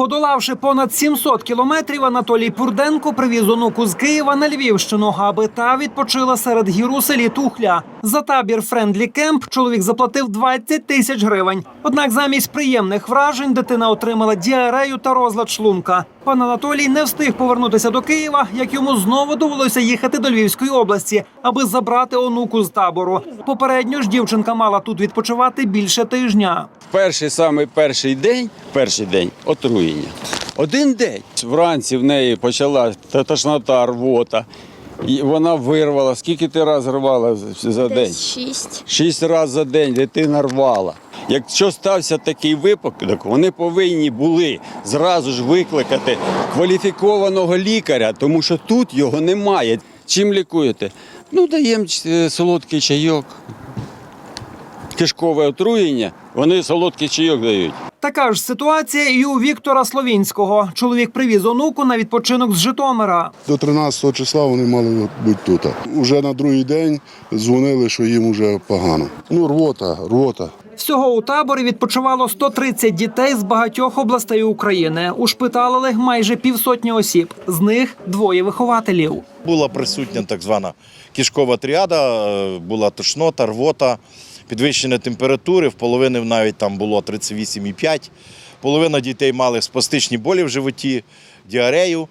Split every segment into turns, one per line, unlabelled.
Подолавши понад 700 кілометрів, Анатолій Пурденко привіз онуку з Києва на Львівщину, аби та відпочила серед гір селі Тухля. За табір Френдлі Кемп чоловік заплатив 20 тисяч гривень. Однак замість приємних вражень дитина отримала діарею та розлад шлунка. Пан Анатолій не встиг повернутися до Києва, як йому знову довелося їхати до Львівської області, аби забрати онуку з табору. Попередньо ж дівчинка мала тут відпочивати більше тижня.
Перший самий перший день, перший день отруєння. Один день. Вранці в неї почала та- тошнота, рвота. І вона вирвала. Скільки ти раз рвала за день?
Десь шість.
Шість разів за день дитина рвала. Якщо стався такий випадок, вони повинні були зразу ж викликати кваліфікованого лікаря, тому що тут його немає. Чим лікуєте? Ну, даємо е, солодкий чайок. Кишкове отруєння, вони солодкий чайок дають.
Така ж ситуація і у Віктора Словінського. Чоловік привіз онуку на відпочинок з Житомира.
До 13 числа вони мали бути тут. Уже на другий день дзвонили, що їм вже погано. Ну, рвота, рвота.
Всього у таборі відпочивало 130 дітей з багатьох областей України. Ушпиталили майже півсотні осіб. З них двоє вихователів.
Була присутня так звана кишкова тріада, е, була тошнота, рвота, підвищення температури, в половини навіть там було 38,5. Половина дітей мали спастичні болі в животі, діарею.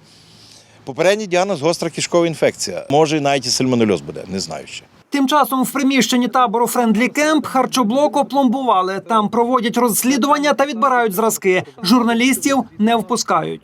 Попередній діагноз гостра кишкова інфекція. Може, навіть і сальмонельоз буде, не знаю ще.
Тим часом в приміщенні табору Френдлі Кемп харчоблок опломбували. Там проводять розслідування та відбирають зразки. Журналістів не впускають.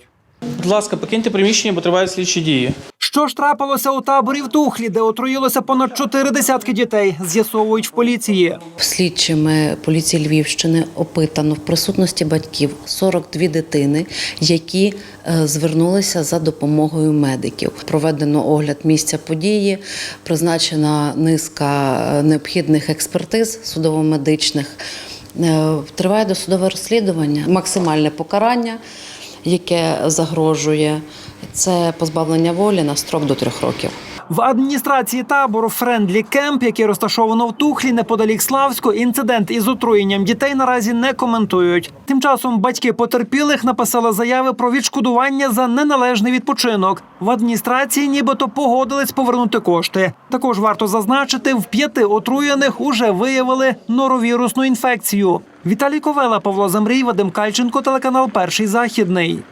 Будь ласка, покиньте приміщення, бо тривають слідчі дії.
Що ж трапилося у таборі в Тухлі, де отруїлося понад чотири десятки дітей, з'ясовують в поліції.
Слідчими поліції Львівщини опитано в присутності батьків 42 дитини, які е, звернулися за допомогою медиків. Проведено огляд місця події, призначена низка е, необхідних експертиз судово-медичних. Е, Триває досудове розслідування, максимальне покарання, яке загрожує. Це позбавлення волі на строк до трьох років.
В адміністрації табору Френдлі Кемп, який розташовано в Тухлі неподалік Славську, інцидент із отруєнням дітей наразі не коментують. Тим часом батьки потерпілих написали заяви про відшкодування за неналежний відпочинок. В адміністрації нібито погодились повернути кошти. Також варто зазначити, в п'яти отруєних уже виявили норовірусну інфекцію. Віталій Ковела, Павло Замрій, Вадим Кальченко, телеканал Перший західний.